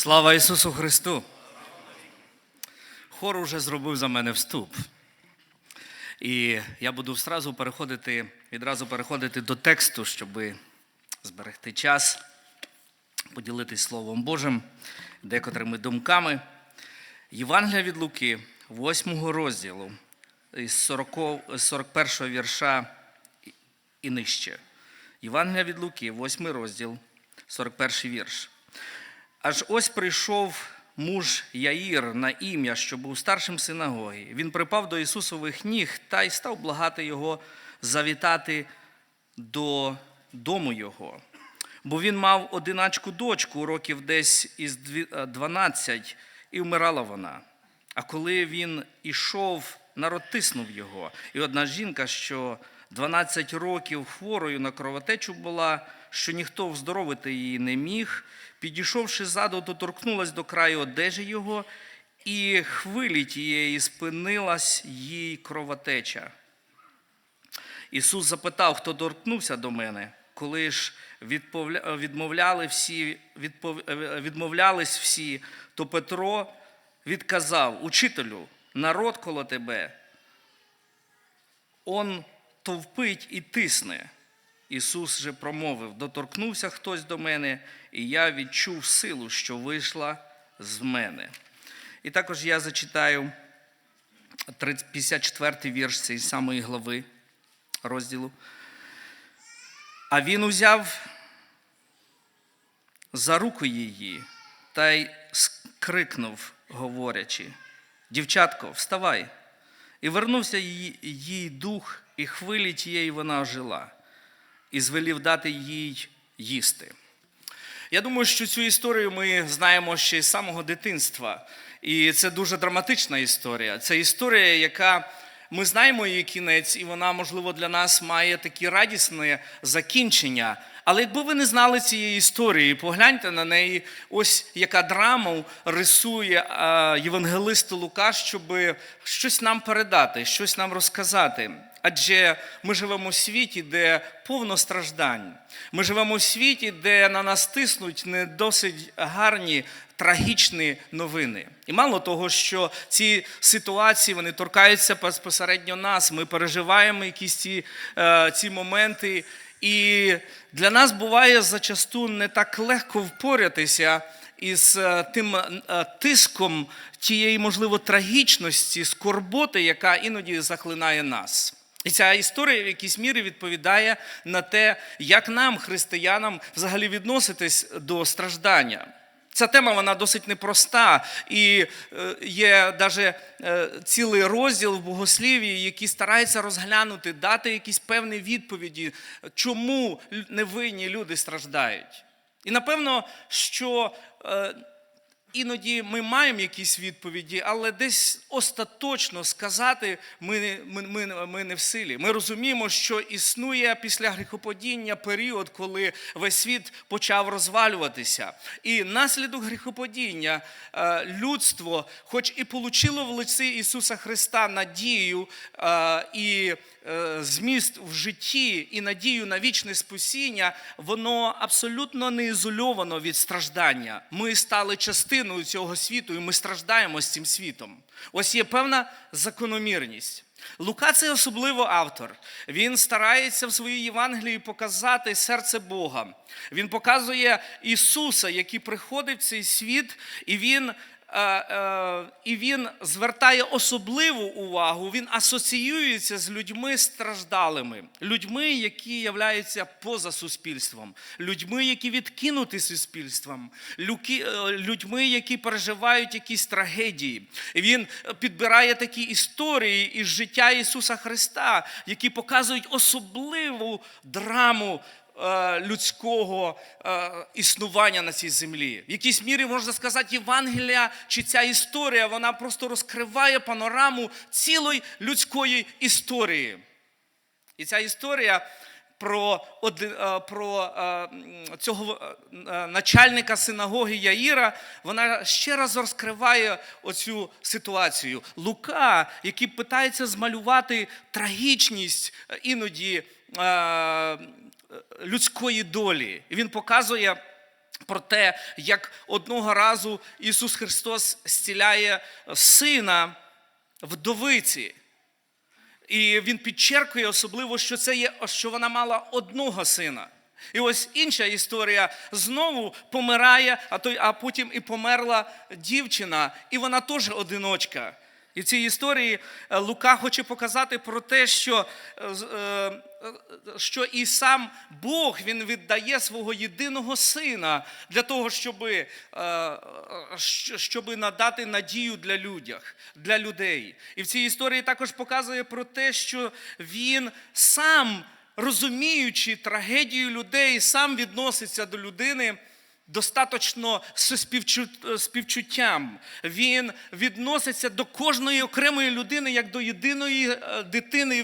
Слава Ісусу Христу! Хор уже зробив за мене вступ. І я буду зразу переходити, відразу переходити до тексту, щоб зберегти час, поділитись Словом Божим, декотрими думками. Євангелія від Луки, 8 розділу, із 40, з 41 вірша і нижче. Євангелія від Луки, 8 розділ, 41 вірш. Аж ось прийшов муж Яїр на ім'я, що був старшим синагоги. Він припав до Ісусових ніг та й став благати його завітати до дому його. Бо він мав одиначку дочку, років десь із дві- 12, і вмирала вона. А коли він ішов, народ тиснув його. І одна жінка, що 12 років хворою на кровотечу була, що ніхто вздоровити її не міг, підійшовши ззаду, доторкнулась до краю одежі його, і хвилі тієї спинилась їй кровотеча. Ісус запитав, хто торкнувся до мене, коли ж відмовляли всі, відпов- відмовлялись всі, то Петро відказав: Учителю, народ коло тебе, он товпить і тисне. Ісус же промовив: доторкнувся хтось до мене, і я відчув силу, що вийшла з мене. І також я зачитаю 54 вірш цієї самої глави розділу. А він узяв за руку її та й скрикнув, говорячи: Дівчатко, вставай! І вернувся їй дух, і хвилі тієї вона ожила, і звелів дати їй їсти. Я думаю, що цю історію ми знаємо ще з самого дитинства. І це дуже драматична історія. Це історія, яка ми знаємо її кінець, і вона, можливо, для нас має таке радісне закінчення. Але якби ви не знали цієї історії, погляньте на неї, ось яка драма рисує євангелист Лука, щоб щось нам передати, щось нам розказати. Адже ми живемо у світі, де повно страждань. Ми живемо у світі, де на нас тиснуть не досить гарні, трагічні новини. І мало того, що ці ситуації вони торкаються безпосередньо нас. Ми переживаємо якісь ці, е, ці моменти. І для нас буває зачасту не так легко впоратися із е, тим е, тиском тієї, можливо, трагічності, скорботи, яка іноді захлинає нас. І ця історія в якійсь мірі відповідає на те, як нам, християнам, взагалі відноситись до страждання. Ця тема вона досить непроста, і е, є навіть цілий розділ в богослів'ї, який старається розглянути, дати якісь певні відповіді, чому невинні люди страждають. І напевно, що е, іноді ми маємо якісь відповіді, але десь остаточно сказати ми, ми, ми, ми не в силі. Ми розуміємо, що існує після гріхопадіння період, коли весь світ почав розвалюватися. І наслідок гріхопадіння е, людство, хоч і получило в лиці Ісуса Христа надію е, і е, зміст в житті і надію на вічне спасіння, воно абсолютно не ізольовано від страждання. Ми стали частиною цього світу, і ми страждаємо з цим світом. Ось є певна закономірність. Лука це особливо автор. Він старається в своїй Євангелії показати серце Бога. Він показує Ісуса, який приходить в цей світ, і він. Е, е, І він звертає особливу увагу, він асоціюється з людьми страждалими, людьми, які являються поза суспільством, людьми, які відкинуті суспільством, е, людьми, які переживають якісь трагедії. Він підбирає такі історії із життя Ісуса Христа, які показують особливу драму людського е, існування на цій землі. В якійсь мірі можна сказати, Євангелія чи ця історія вона просто розкриває панораму цілої людської історії. І ця історія про, е, про е, цього е, начальника синагоги Яїра, вона ще раз розкриває оцю ситуацію. Лука, який питається змалювати трагічність е, іноді е, людської долі. І він показує про те, як одного разу Ісус Христос зціляє сина вдовиці. І він підчеркує особливо, що це є, що вона мала одного сина. І ось інша історія знову помирає, а той, а потім і померла дівчина, і вона теж одиночка. І в цій історії е, Лука хоче показати про те, що, е, е, що і сам Бог він віддає свого єдиного сина для того, щоб, щоб надати надію для людях, для людей. І в цій історії також показує про те, що він сам, розуміючи трагедію людей, сам відноситься до людини достаточно співчуттям. Він відноситься до кожної окремої людини як до єдиної е, дитини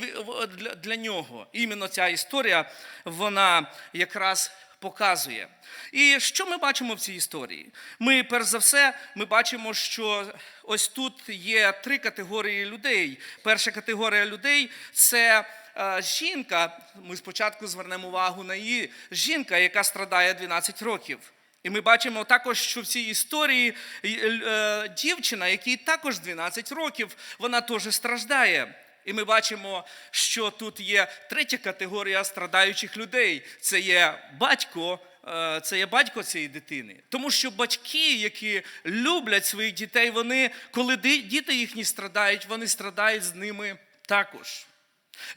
для- для нього. Іменно ця історія вона якраз показує. І що ми бачимо в цій історії? Ми, перш за все, ми бачимо, що ось тут є три категорії людей. Перша категорія людей це е, жінка. Ми спочатку звернемо увагу на її жінка, яка страдає 12 років. І ми бачимо також, що в цій історії е, дівчина, якій також 12 років, вона теж страждає. І ми бачимо, що тут є третя категорія страдаючих людей. Це є батько, е, це є батько цієї дитини. Тому що батьки, які люблять своїх дітей, вони, коли діти їхні страдають, вони страдають з ними також.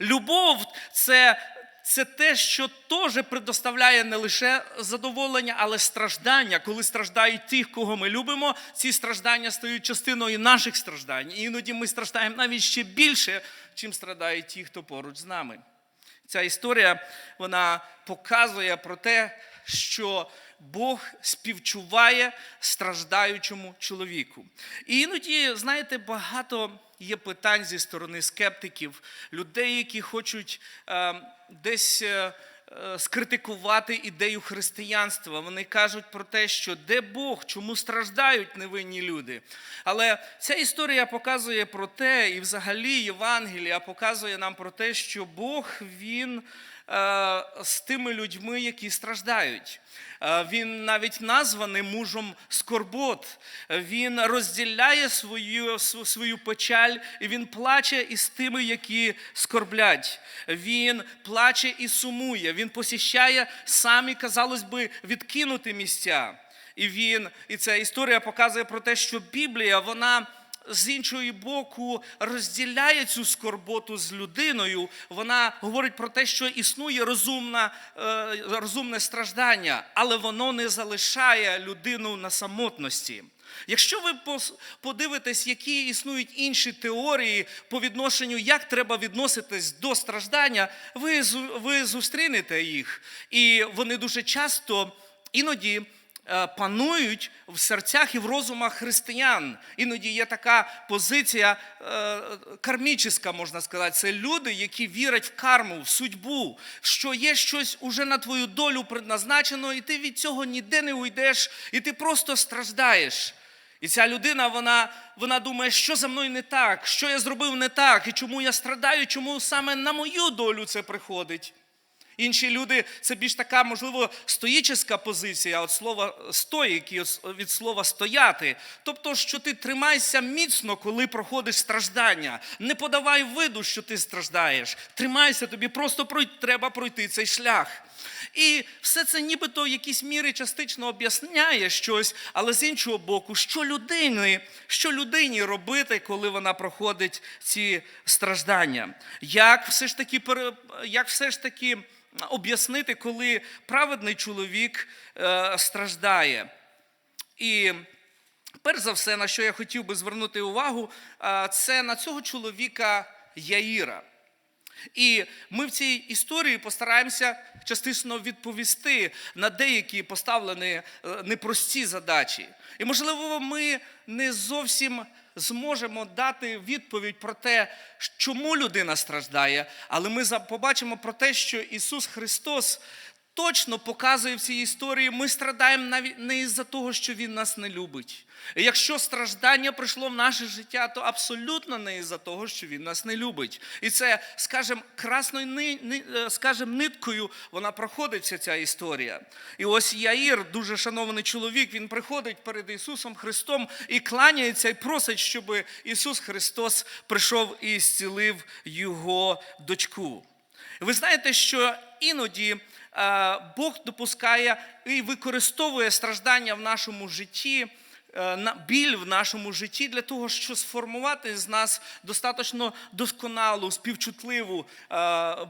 Любов це, це те, що теж предоставляє не лише задоволення, але страждання. Коли страждають ті, кого ми любимо, ці страждання стають частиною наших страждань. І іноді ми страждаємо навіть ще більше, чим страдають ті, хто поруч з нами. Ця історія вона показує про те, що Бог співчуває страждаючому чоловіку. І іноді, знаєте, багато є питань зі сторони скептиків, людей, які хочуть е, десь. е, е, Скритикувати ідею християнства. Вони кажуть про те, що де Бог, чому страждають невинні люди. Але ця історія показує про те, і взагалі Євангелія показує нам про те, що Бог він з тими людьми, які страждають. Е, Він навіть названий мужем скорбот. Він розділяє свою, свою печаль, і він плаче із тими, які скорблять. Він плаче і сумує. Він посіщає самі, казалось би, відкинуті місця. І він, і ця історія показує про те, що Біблія, вона з іншої боку розділяє цю скорботу з людиною. Вона говорить про те, що існує розумна, е, розумне страждання, але воно не залишає людину на самотності. Якщо ви подивитесь, які існують інші теорії по відношенню, як треба відноситись до страждання, ви, ви зустрінете їх. І вони дуже часто іноді панують в серцях і в розумах християн. Іноді є така позиція е, кармічна, можна сказати. Це люди, які вірять в карму, в судьбу, що є щось уже на твою долю предназначено, і ти від цього ніде не уйдеш, і ти просто страждаєш. І ця людина, вона, вона думає, що за мною не так, що я зробив не так, і чому я страдаю, чому саме на мою долю це приходить. Інші люди це більш така, можливо, стоїческа позиція від слова стоїк, і від слова стояти. Тобто, що ти тримайся міцно, коли проходиш страждання. Не подавай виду, що ти страждаєш. Тримайся, тобі просто треба пройти цей шлях. І все це нібито в якійсь мірі частично об'ясняє щось, але з іншого боку, що людини, що людині робити, коли вона проходить ці страждання? Як все ж таки, як все ж таки об'яснити, коли праведний чоловік е, страждає? І перш за все, на що я хотів би звернути увагу, це на цього чоловіка Яїра. І ми в цій історії постараємося частично відповісти на деякі поставлені е, непрості задачі. І, можливо, ми не зовсім зможемо дати відповідь про те, чому людина страждає, але ми побачимо про те, що Ісус Христос точно показує в цій історії, ми страдаємо навіть не із-за того, що він нас не любить. І якщо страждання прийшло в наше життя, то абсолютно не із-за того, що він нас не любить. І це, скажімо, красною е, скажем, ниткою вона проходить вся ця історія. І ось Яїр, дуже шанований чоловік, він приходить перед Ісусом Христом і кланяється, і просить, щоб Ісус Христос прийшов і зцілив його дочку. Ви знаєте, що іноді Бог допускає і використовує страждання в нашому житті, е, біль в нашому житті для того, щоб сформувати з нас достатньо досконалу, співчутливу, е,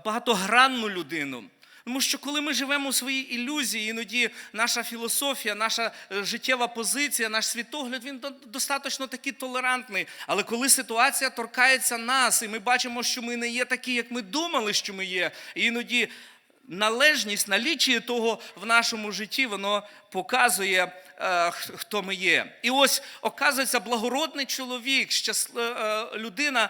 багатогранну людину. Тому що коли ми живемо у своїй ілюзії, іноді наша філософія, наша е, життєва позиція, наш світогляд, він достатньо такий толерантний. Але коли ситуація торкається нас, і ми бачимо, що ми не є такі, як ми думали, що ми є, і іноді належність, налічує того в нашому житті, воно показує, е, хто ми є. І ось оказується благородний чоловік, е, людина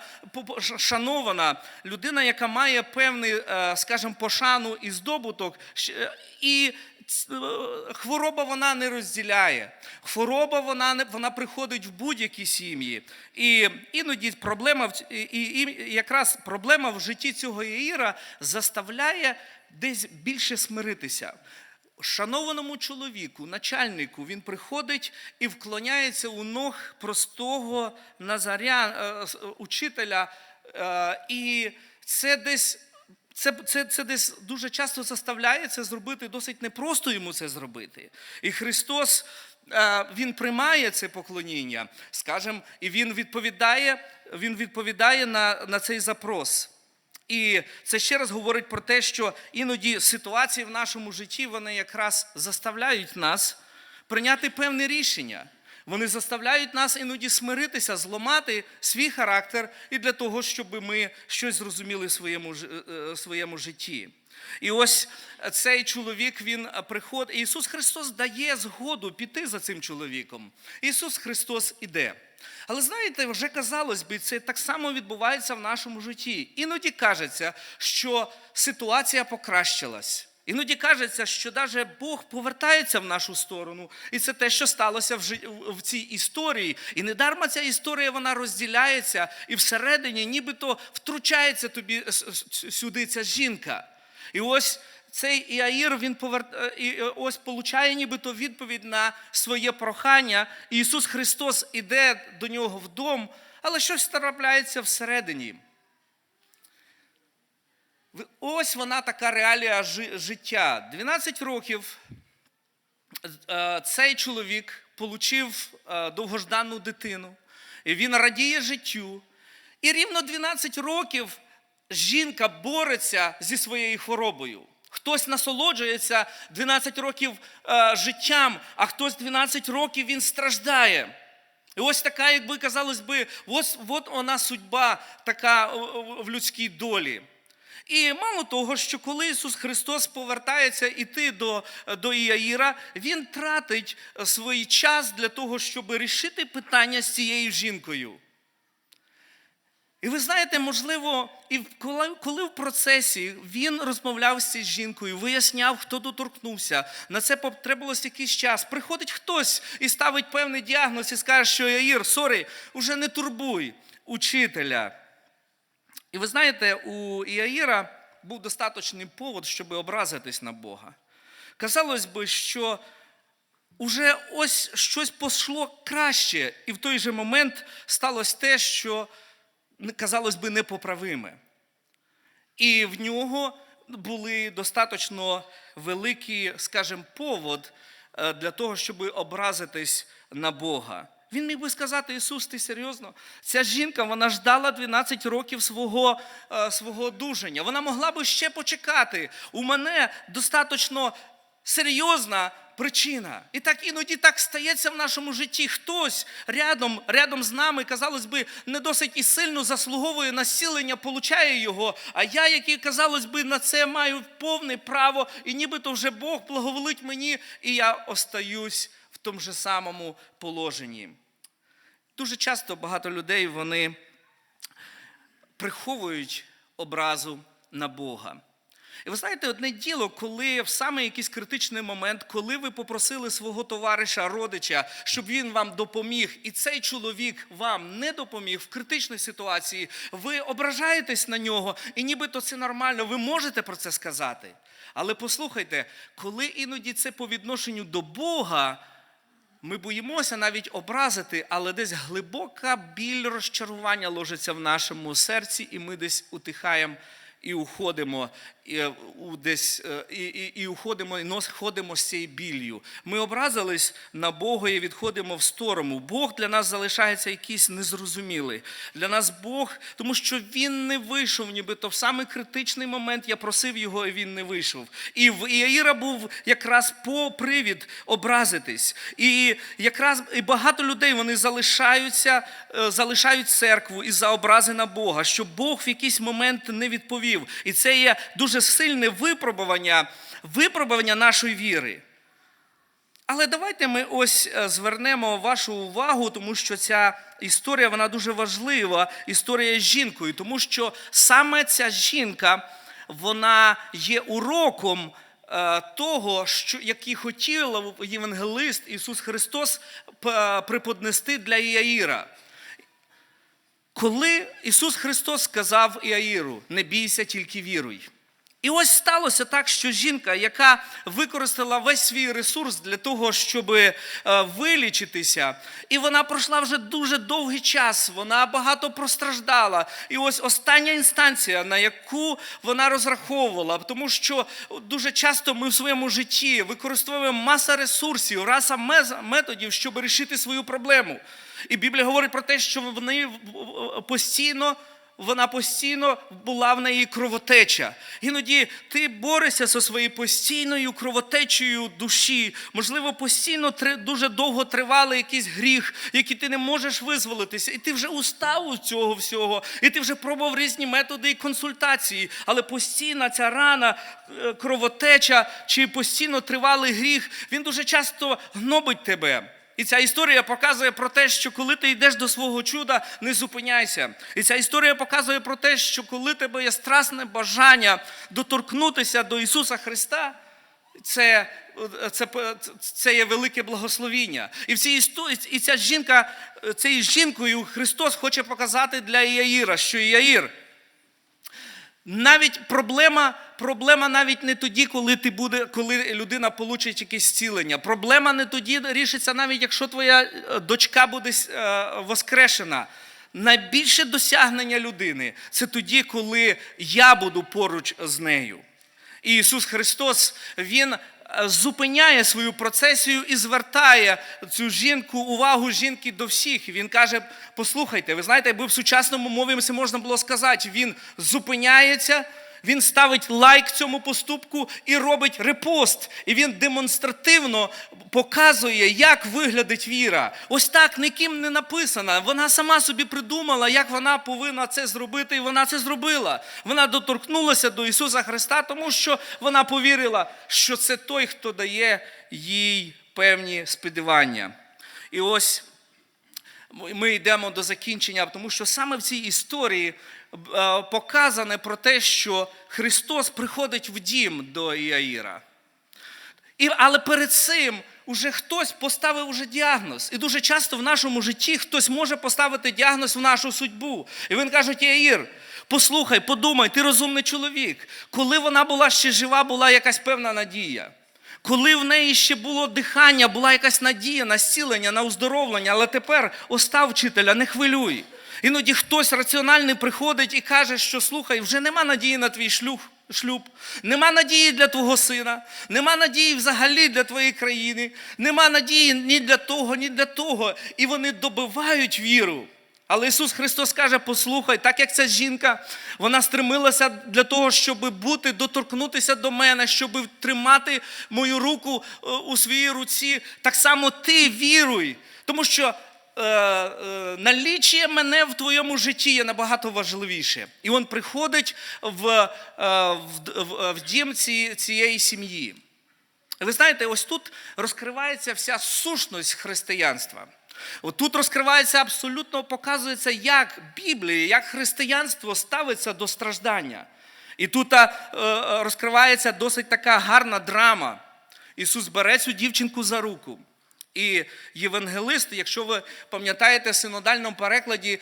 шанована, людина, яка має певний, е, скажімо, пошану і здобуток. І хвороба вона не розділяє. Хвороба вона не вона приходить в будь-які сім'ї. І іноді проблема і, і, і якраз проблема в житті цього Яїра заставляє десь більше смиритися. Шанованому чоловіку, начальнику, він приходить і вклоняється у ног простого назаря, е, учителя. е, І це десь це, це, це десь дуже часто заставляє це зробити, досить непросто йому це зробити. І Христос е, Він приймає це поклоніння, скажем, і Він відповідає, він відповідає на, на цей запрос. І це ще раз говорить про те, що іноді ситуації в нашому житті вони якраз заставляють нас прийняти певне рішення. Вони заставляють нас іноді смиритися, зламати свій характер і для того, щоб ми щось зрозуміли в своєму, е, е, своєму житті. І ось цей чоловік, він приходить. Ісус Христос дає згоду піти за цим чоловіком. Ісус Христос іде. Але знаєте, вже казалось би, це так само відбувається в нашому житті. Іноді кажеться, що ситуація покращилась. Іноді кажеться, що навіть Бог повертається в нашу сторону, і це те, що сталося в, цій історії. І недарма ця історія вона розділяється, і всередині нібито втручається тобі сюди ця жінка. І ось цей Іаїр, він повер... е, е, ось получає нібито відповідь на своє прохання. І Ісус Христос іде до нього в але щось трапляється всередині. Ось вона така реалія життя. 12 років е, цей чоловік отримав довгождану дитину, і він радіє життю. І рівно 12 років жінка бореться зі своєю хворобою. Хтось насолоджується 12 років е, життям, а хтось 12 років він страждає. І ось така, якби казалось би, ось от вона судьба така е, в людській долі. І мало того, що коли Ісус Христос повертається іти до, до Іаїра, Він тратить свій час для того, щоб рішити питання з цією жінкою. І ви знаєте, можливо, і коли, коли в процесі він розмовляв з жінкою, виясняв, хто доторкнувся, на це потребувалось якийсь час. Приходить хтось і ставить певний діагноз і скаже, що Яїр, сорі, уже не турбуй учителя. І ви знаєте, у Іаїра був достаточний повод, щоб образитись на Бога. Казалось би, що уже ось щось пошло краще, і в той же момент сталося те, що казалось би непоправиме. І в нього були достатньо великий, скажімо, повод е, для того, щоб образитись на Бога. Він міг би сказати, Ісус, ти серйозно? Ця жінка вона ждала 12 років свого, е, свого одужання. Вона могла би ще почекати. У мене достатньо серйозна причина. І так іноді так стається в нашому житті. Хтось рядом, рядом з нами, казалось би, не досить і сильно заслуговує насілення, получає його. А я, який, казалось би, на це маю повне право, і нібито вже Бог благоволить мені, і я остаюсь в тому же самому положенні. Дуже часто багато людей вони приховують образу на Бога. І ви знаєте, одне діло, коли в саме якийсь критичний момент, коли ви попросили свого товариша, родича, щоб він вам допоміг, і цей чоловік вам не допоміг в критичній ситуації, ви ображаєтесь на нього, і нібито це нормально, ви можете про це сказати. Але послухайте, коли іноді це по відношенню до Бога, ми боїмося навіть образити, але десь глибока біль розчарування ложиться в нашому серці, і ми десь утихаємо і уходимо, е, десь, е, і, і, і уходимо, і нос, ходимо з цією біллю. Ми образились на Бога і відходимо в сторону. Бог для нас залишається якийсь незрозумілий. Для нас Бог, тому що Він не вийшов, нібито в самий критичний момент я просив його, і він не вийшов. І в Іаїра був якраз по привід образитись. І якраз і багато людей вони залишаються, е, залишають церкву із-за образи на Бога, що Бог в якийсь момент не відповів. І це є дуже сильне випробування, випробування нашої віри. Але давайте ми ось е, звернемо вашу увагу, тому що ця історія вона дуже важлива. Історія з жінкою, тому що саме ця жінка вона є уроком е, того, що який хотів євангелист Ісус Христос преподнести для Іаїра. Коли Ісус Христос сказав Іаїру, не бійся, тільки віруй. І ось сталося так, що жінка, яка використала весь свій ресурс для того, щоб е, вилічитися, і вона пройшла вже дуже довгий час, вона багато простраждала. І ось остання інстанція, на яку вона розраховувала, тому що дуже часто ми в своєму житті використовуємо маса ресурсів, раса методів, щоб вирішити свою проблему. І Біблія говорить про те, що вони постійно вона постійно була в неї кровотеча. Іноді ти борешся зі своєю постійною кровотечею душі. Можливо, постійно дуже довго тривалий якийсь гріх, який ти не можеш визволитися. І ти вже устав у цього всього, і ти вже пробував різні методи і консультації. Але постійна ця рана, е, кровотеча чи постійно тривалий гріх, він дуже часто гнобить тебе. І ця історія показує про те, що коли ти йдеш до свого чуда, не зупиняйся. І ця історія показує про те, що коли тебе є страсне бажання доторкнутися до Ісуса Христа, це, це, це є велике благословіння. І в цій історії, і ця жінка, цією жінкою Христос хоче показати для Іаїра, що Іаїр, навіть проблема, проблема навіть не тоді, коли ти буде, коли людина получить якесь зцілення. Проблема не тоді рішиться, навіть якщо твоя е, дочка буде е, воскрешена. Найбільше досягнення людини це тоді, коли я буду поруч з нею. І Ісус Христос, Він зупиняє свою процесію і звертає цю жінку, увагу жінки до всіх. Він каже: послухайте, ви знаєте, якби в сучасному мові можна було сказати, він зупиняється. Він ставить лайк цьому поступку і робить репост. І він демонстративно показує, як виглядить віра. Ось так ніким не написано. Вона сама собі придумала, як вона повинна це зробити, і вона це зробила. Вона доторкнулася до Ісуса Христа, тому що вона повірила, що це той, хто дає їй певні сподівання. І ось ми йдемо до закінчення, тому що саме в цій історії показане про те, що Христос приходить в дім до Іаїра. І, але перед цим уже хтось поставив уже діагноз. І дуже часто в нашому житті хтось може поставити діагноз в нашу судьбу. І він каже, Яїр, послухай, подумай, ти розумний чоловік. Коли вона була ще жива, була якась певна надія. Коли в неї ще було дихання, була якась надія на зцілення, на оздоровлення, але тепер остав вчителя, не хвилюй. Іноді хтось раціональний приходить і каже, що слухай, вже нема надії на твій шлюб, шлюб, нема надії для твого сина, нема надії взагалі для твоєї країни, нема надії ні для того, ні для того. І вони добивають віру. Але Ісус Христос каже: послухай, так як ця жінка, вона стремилася для того, щоб бути, доторкнутися до мене, щоб тримати мою руку е, у своїй руці. Так само ти віруй, тому що е, е, мене в твоєму житті є набагато важливіше. І він приходить в, е, в, в, в дім ці, цієї сім'ї. Ви знаєте, ось тут розкривається вся сущність християнства. Тут розкривається абсолютно, показується, як Біблія, як християнство ставиться до страждання. І тут розкривається досить така гарна драма. Ісус бере цю дівчинку за руку. І євангелисти, якщо ви пам'ятаєте, в синодальному перекладі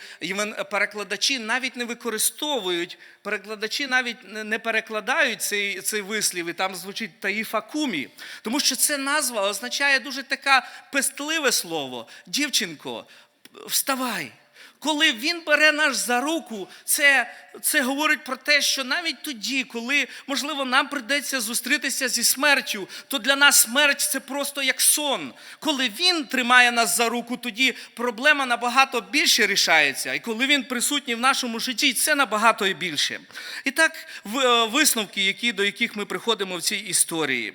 перекладачі навіть не використовують, перекладачі навіть не- перекладають цей, цей вислів, і там звучить таїфакумі, тому що це назва означає дуже таке пестливе слово. Дівчинко, вставай. Коли він бере нас за руку, це, це говорить про те, що навіть тоді, коли, можливо, нам прийдеться зустрітися зі смертю, то для нас смерть це просто як сон. Коли він тримає нас за руку, тоді проблема набагато більше рішається. І коли він присутній в нашому житті, це набагато і більше. І так, е, висновки, які, до яких ми приходимо в цій історії.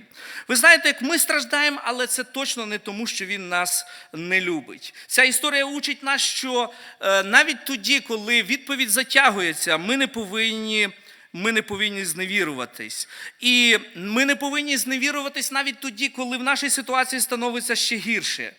Ви знаєте, як ми страждаємо, але це точно не тому, що він нас не любить. Ця історія учить нас, що е, навіть тоді, коли відповідь затягується, ми не повинні. Ми не повинні зневіруватись. І ми не повинні зневіруватись навіть тоді, коли в нашій ситуації становиться ще гірше.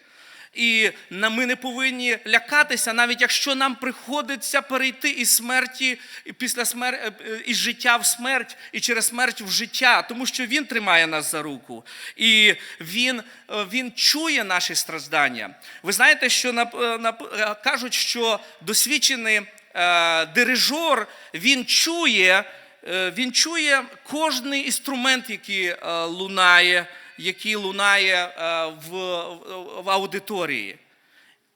І ми не повинні лякатися, навіть якщо нам приходиться перейти із смерті і після смер... е, із життя в смерть і через смерть в життя, тому що Він тримає нас за руку. І Він, е, він чує наші страждання. Ви знаєте, що е, е, кажуть, що досвідчений е, дирижор він чує, е, він чує кожний інструмент, який е, лунає який лунає е, в, в аудиторії.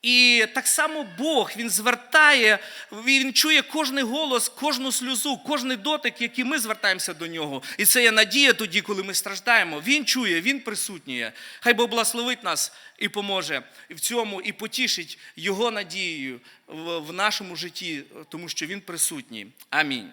І так само Бог він звертає, він чує кожний голос, кожну сльозу, кожний дотик, який ми звертаємося до нього. І це є надія тоді, коли ми страждаємо. Він чує, він присутній. Хай Бог благословить нас і поможе в цьому, і потішить Його надією в нашому житті, тому що він присутній. Амінь.